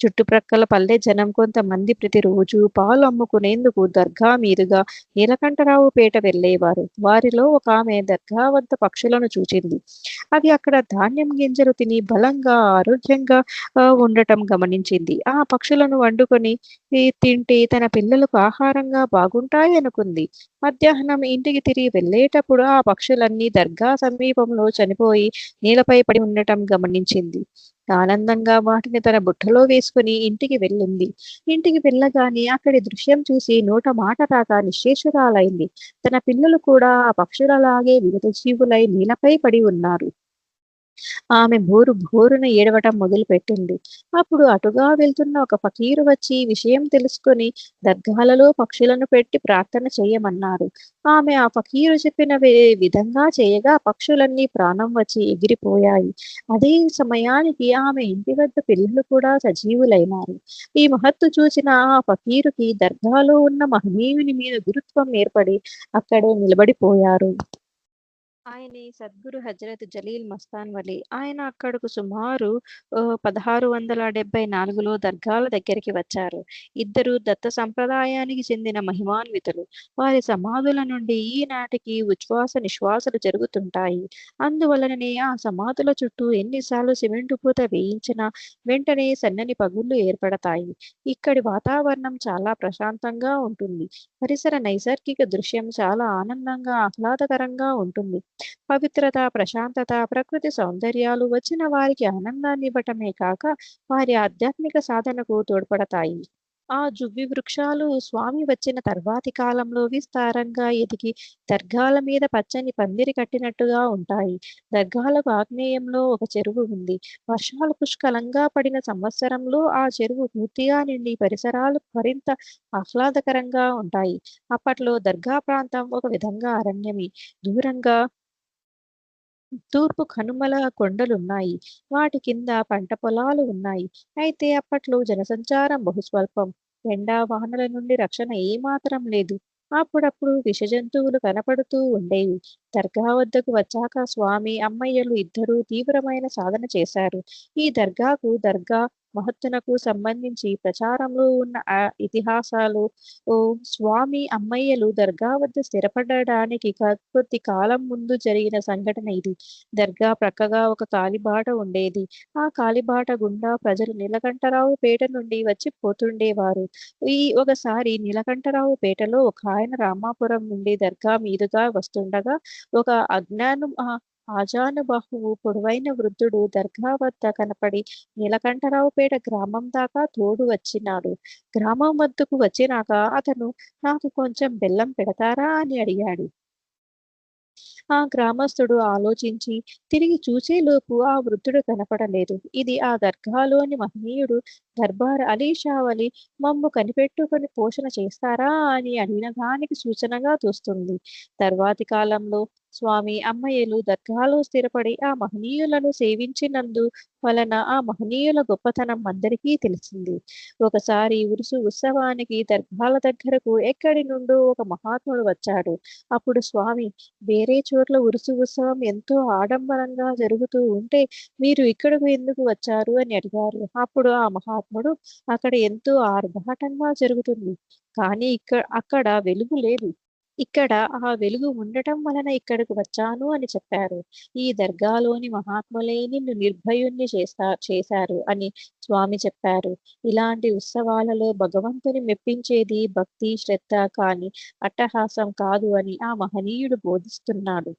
చుట్టుప్రక్కల పల్లె జనం కొంతమంది ప్రతిరోజు పాలు అమ్ముకునేందుకు దర్గా మీదుగా నీలకంఠరావు పేట వెళ్ళేవారు. వారిలో ఒక ఆమె దర్గా వద్ద పక్షులను చూచింది. అవి అక్కడ ధాన్యం గింజలు తిని బలంగా ఆరోగ్యంగా ఆ, ఉండటం గమనించింది. ఆ పక్షులను వండుకొని తింటే తన పిల్లలకు ఆహారంగా బాగుంటాయనుకుంది మధ్యాహ్నం ఇంటికి తిరిగి వెళ్ళేటప్పుడు ఆ పక్షులన్నీ దర్గా సమీపంలో చనిపోయి నేలపై పడి ఉండటం గమనించింది. ఆనందంగా వాటిని తన బుట్టలో వేసుకుని ఇంటికి వెళ్ళింది. ఇంటికి వెళ్ళగానే అక్కడి దృశ్యం చూసి నోట మాట రాక నిశ్శేషురాలైంది. తన పిల్లలు కూడా ఆ పక్షులలాగే వివిధ జీవులై నేలపై పడి ఉన్నారు. ఆమె బోరు బోరున ఏడవటం మొదలుపెట్టింది. అప్పుడు అటుగా వెళ్తున్న ఒక ఫకీరు వచ్చి విషయం తెలుసుకొని దర్గాలలో పక్షులను పెట్టి ప్రార్థన చేయమన్నారు. ఆమె ఆ ఫకీరు చెప్పిన విధంగా చేయగా పక్షులన్నీ ప్రాణం వచ్చి ఎగిరిపోయాయి. అదే సమయానికి ఆమె ఇంటి వద్ద పిల్లలు కూడా సజీవులైనారు. ఈ మహత్తు చూసిన ఆ ఫకీరుకి దర్గాలో ఉన్న మహనీయుని మీద గురుత్వం ఏర్పడి అక్కడే నిలబడిపోయారు. ఆయనే సద్గురు హజరత్ జలీల్ మస్తాన్ వలి ఆయన అక్కడకు సుమారు పదహారు వందల డెబ్బై నాలుగులో దర్గాల దగ్గరికి వచ్చారు. ఇద్దరు దత్త సంప్రదాయానికి చెందిన మహిమాన్వితులు. వారి సమాధుల నుండి ఈనాటికి ఉచ్ఛ్వాస నిశ్వాసలు జరుగుతుంటాయి. అందువలననే ఆ సమాధుల చుట్టూ ఎన్నిసార్లు సిమెంటు పూత వేయించినా వెంటనే సన్నని పగుళ్ళు ఏర్పడతాయి. ఇక్కడి వాతావరణం చాలా ప్రశాంతంగా ఉంటుంది. పరిసర నైసర్గిక దృశ్యం చాలా ఆనందంగా ఆహ్లాదకరంగా ఉంటుంది. పవిత్రత ప్రశాంతత ప్రకృతి సౌందర్యాలు వచ్చిన వారికి ఆనందాన్ని ఇవ్వటమే కాక వారి ఆధ్యాత్మిక సాధనకు తోడ్పడతాయి. ఆ జువ్వి వృక్షాలు స్వామి వచ్చిన తర్వాతి కాలంలో విస్తారంగా ఎదిగి దర్గాల మీద పచ్చని పందిరి కట్టినట్టుగా ఉంటాయి. దర్గాలకు ఆగ్నేయంలో ఒక చెరువు ఉంది. వర్షాలు పుష్కలంగా పడిన సంవత్సరంలో ఆ చెరువు పూర్తిగా నిండి పరిసరాలు మరింత ఆహ్లాదకరంగా ఉంటాయి. అప్పట్లో దర్గా ప్రాంతం ఒక విధంగా అరణ్యమే. దూరంగా తూర్పు కనుమల కొండలున్నాయి. వాటి కింద పంట పొలాలు ఉన్నాయి. అయితే అప్పట్లో జనసంచారం బహుస్వల్పం. ఎండా వాహనల నుండి రక్షణ ఏమాత్రం లేదు. అప్పుడప్పుడు విష జంతువులు కనపడుతూ ఉండేవి. దర్గా వద్దకు వచ్చాక స్వామి అమ్మయ్యలు ఇద్దరూ తీవ్రమైన సాధన చేశారు. ఈ దర్గాకు దర్గా మహత్తునకు సంబంధించి ప్రచారంలో ఉన్న ఇతిహాసాలు స్వామి అమ్మయ్యలు దర్గా వద్ద స్థిరపడడానికి కొద్ది కాలం ముందు జరిగిన సంఘటన ఇది. దర్గా ప్రక్కగా ఒక కాలిబాట ఉండేది. ఆ కాలిబాట గుండా ప్రజలు నీలకంఠరావు పేట నుండి వచ్చి పోతుండేవారు. ఈ ఒకసారి నీలకంఠరావు పేటలో ఒక ఆయన రామాపురం నుండి దర్గా మీదుగా వస్తుండగా ఒక అజ్ఞానం ఆ- ఆజానుబాహువు పొడవైన వృద్ధుడు దర్గా వద్ద కనపడి నీలకంఠరావుపేట గ్రామం దాకా తోడు వచ్చినాడు. గ్రామం వద్దకు వచ్చినాక అతను నాకు కొంచెం బెల్లం పెడతారా? అని అడిగాడు. ఆ గ్రామస్తుడు ఆలోచించి తిరిగి చూసేలోపు ఆ వృద్ధుడు కనపడలేదు. ఇది ఆ దర్గాలోని మహనీయుడు దర్బార్ అలీ షావలి. మమ్ము కనిపెట్టుకొని పోషణ చేస్తారా? అని అడిగిన దానికి సూచనగా చూస్తుంది తర్వాతి కాలంలో స్వామి అమ్మయ్యలు దర్గాలో స్థిరపడి ఆ మహనీయులను సేవించినందు వలన ఆ మహనీయుల గొప్పతనం అందరికీ తెలిసింది. ఒకసారి ఉరుసు ఉత్సవానికి దర్గాల దగ్గరకు ఎక్కడి నుండో ఒక మహాత్ముడు వచ్చాడు. అప్పుడు స్వామి వేరే చోట్ల ఉరుసు ఉత్సవం ఎంతో ఆడంబరంగా జరుగుతూ ఉంటే మీరు ఇక్కడకు ఎందుకు వచ్చారు అని అడిగారు. అప్పుడు ఆ మహాత్ముడు అక్కడ ఎంతో ఆర్భాటంగా జరుగుతుంది. కానీ ఇక్కడ అక్కడ వెలుగు లేదు. ఇక్కడ ఆ వెలుగు ఉండటం వలన ఇక్కడకు వచ్చాను అని చెప్పారు. ఈ దర్గాలోని మహాత్ములే నిన్ను నిర్భయుణ్ణి చేస్తా చేశారు అని స్వామి చెప్పారు. ఇలాంటి ఉత్సవాలలో భగవంతుని మెప్పించేది భక్తి శ్రద్ధ కాని అట్టహాసం కాదు అని ఆ మహనీయుడు బోధిస్తున్నాడు.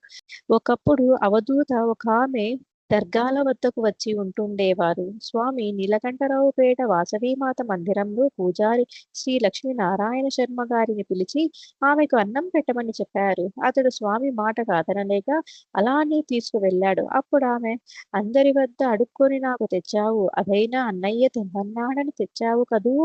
ఒకప్పుడు అవధూత ఒక ఆమె దర్గాల వద్దకు వచ్చి ఉంటుండేవారు. స్వామి నీలకంఠరావుపేట వాసవీమాత మందిరంలో పూజారి శ్రీ లక్ష్మీనారాయణ శర్మ గారిని పిలిచి ఆమెకు అన్నం పెట్టమని చెప్పారు. అతడు స్వామి మాట కాదనలేక అలానే తీసుకువెళ్ళాడు. అప్పుడు ఆమె అందరి వద్ద అడుక్కొని నాకు తెచ్చావు. అదైనా అన్నయ్య తెమ్మన్నాడని తెచ్చావు కదూ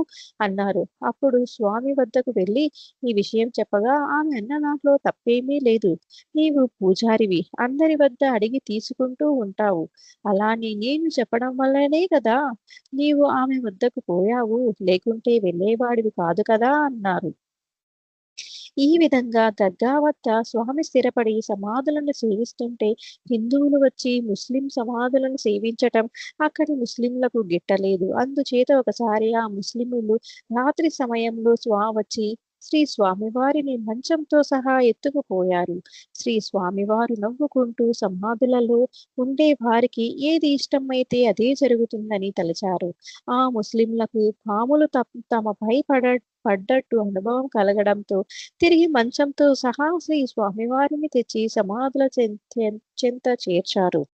అన్నారు. అప్పుడు స్వామి వద్దకు వెళ్ళి ఈ విషయం చెప్పగా ఆమె అన్న నాట్లో తప్పేమీ లేదు. నీవు పూజారివి. అందరి వద్ద అడిగి తీసుకుంటూ ఉంటావు. అలాని నేను చెప్పడం వల్లనే కదా నీవు ఆమె వద్దకు పోయావు. లేకుంటే వెళ్ళేవాడివి కాదు కదా అన్నారు. ఈ విధంగా దర్గా వద్ద స్వామి స్థిరపడి సమాధులను సేవిస్తుంటే హిందువులు వచ్చి ముస్లిం సమాధులను సేవించటం అక్కడి ముస్లింలకు గిట్టలేదు. అందుచేత ఒకసారి ఆ ముస్లిములు రాత్రి సమయంలో స్వా వచ్చి శ్రీ స్వామివారిని మంచంతో సహా ఎత్తుకుపోయారు. శ్రీ స్వామివారు నవ్వుకుంటూ సమాధులలో ఉండే వారికి ఏది ఇష్టమైతే అదే జరుగుతుందని తలచారు. ఆ ముస్లింలకు పాములు తమపై పడ పడ్డట్టు అనుభవం కలగడంతో తిరిగి మంచంతో సహా శ్రీ స్వామివారిని తెచ్చి సమాధుల చెంత చేర్చారు.